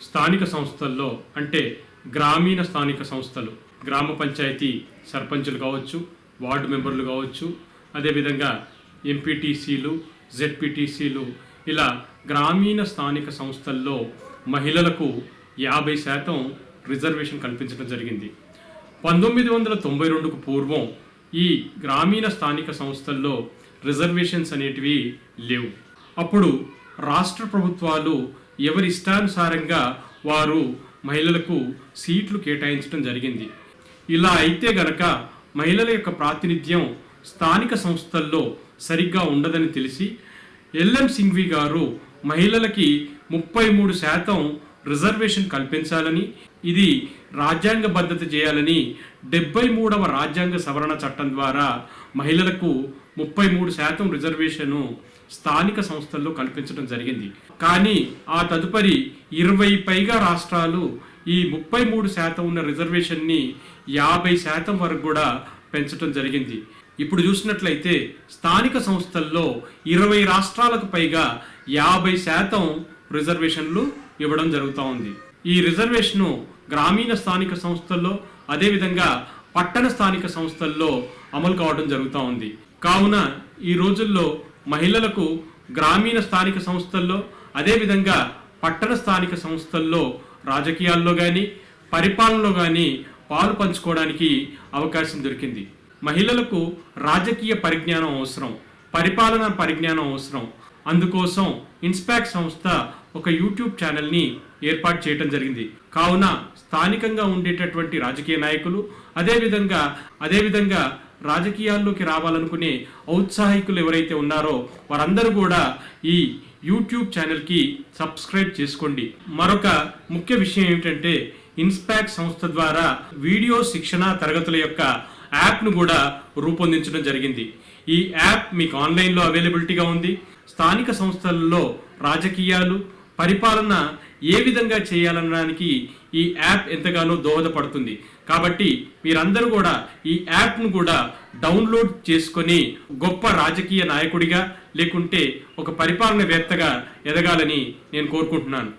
స్థానిక సంస్థల్లో అంటే గ్రామీణ స్థానిక సంస్థలు గ్రామ పంచాయతీ సర్పంచులు కావచ్చు వార్డు మెంబర్లు కావచ్చు అదేవిధంగా ఎంపీటీసీలు జెడ్పీటీసీలు ఇలా గ్రామీణ స్థానిక సంస్థల్లో మహిళలకు యాభై శాతం రిజర్వేషన్ కల్పించడం జరిగింది. పంతొమ్మిది వందల తొంభై రెండుకు పూర్వం ఈ గ్రామీణ స్థానిక సంస్థల్లో రిజర్వేషన్స్ అనేటివి లేవు. అప్పుడు రాష్ట్ర ప్రభుత్వాలు ఎవరి ఇష్టానుసారంగా వారు మహిళలకు సీట్లు కేటాయించడం జరిగింది. ఇలా అయితే గనక మహిళల యొక్క ప్రాతినిధ్యం స్థానిక సంస్థల్లో సరిగ్గా ఉండదని తెలిసి ఎల్ఎం సింఘ్వి గారు మహిళలకి ముప్పై మూడు శాతం రిజర్వేషన్ కల్పించాలని ఇది రాజ్యాంగబద్ధత చేయాలని డెబ్బై మూడవ రాజ్యాంగ సవరణ చట్టం ద్వారా మహిళలకు ముప్పై మూడు శాతం రిజర్వేషను స్థానిక సంస్థల్లో కల్పించడం జరిగింది. కానీ ఆ తదుపరి ఇరవై పైగా రాష్ట్రాలు ఈ ముప్పై మూడు శాతం ఉన్న రిజర్వేషన్ని యాభై శాతం వరకు కూడా పెంచడం జరిగింది. ఇప్పుడు చూసినట్లయితే స్థానిక సంస్థల్లో ఇరవై రాష్ట్రాలకు పైగా యాభై శాతం రిజర్వేషన్లు ఇవ్వడం జరుగుతూ ఉంది. ఈ రిజర్వేషను గ్రామీణ స్థానిక సంస్థల్లో అదేవిధంగా పట్టణ స్థానిక సంస్థల్లో అమలు కావడం జరుగుతూ ఉంది. కావున ఈ రోజుల్లో మహిళలకు గ్రామీణ స్థానిక సంస్థల్లో అదేవిధంగా పట్టణ స్థానిక సంస్థల్లో రాజకీయాల్లో కానీ పరిపాలనలో కానీ పాలు పంచుకోవడానికి అవకాశం దొరికింది. మహిళలకు రాజకీయ పరిజ్ఞానం అవసరం పరిపాలన పరిజ్ఞానం అవసరం. అందుకోసం ఇన్స్పాక్ సంస్థ ఒక యూట్యూబ్ ఛానల్ని ఏర్పాటు చేయడం జరిగింది. కావున స్థానికంగా ఉండేటటువంటి రాజకీయ నాయకులు అదేవిధంగా అదేవిధంగా రాజకీయాల్లోకి రావాలనుకునే ఔత్సాహికులు ఎవరైతే ఉన్నారో వారందరూ కూడా ఈ యూట్యూబ్ ఛానల్కి సబ్స్క్రైబ్ చేసుకోండి. మరొక ముఖ్య విషయం ఏమిటంటే ఇన్స్పాక్ సంస్థ ద్వారా వీడియో శిక్షణ తరగతుల యొక్క యాప్ను కూడా రూపొందించడం జరిగింది. ఈ యాప్ మీకు ఆన్లైన్లో అవైలబిలిటీగా ఉంది. స్థానిక సంస్థల్లో రాజకీయాలు పరిపాలన ఏ విధంగా చేయాలనడానికి ఈ యాప్ ఎంతగానో దోహదపడుతుంది. కాబట్టి మీరందరూ కూడా ఈ యాప్ను కూడా డౌన్లోడ్ చేసుకొని గొప్ప రాజకీయ నాయకుడిగా లేకుంటే ఒక పరిపాలనవేత్తగా ఎదగాలని నేను కోరుకుంటున్నాను.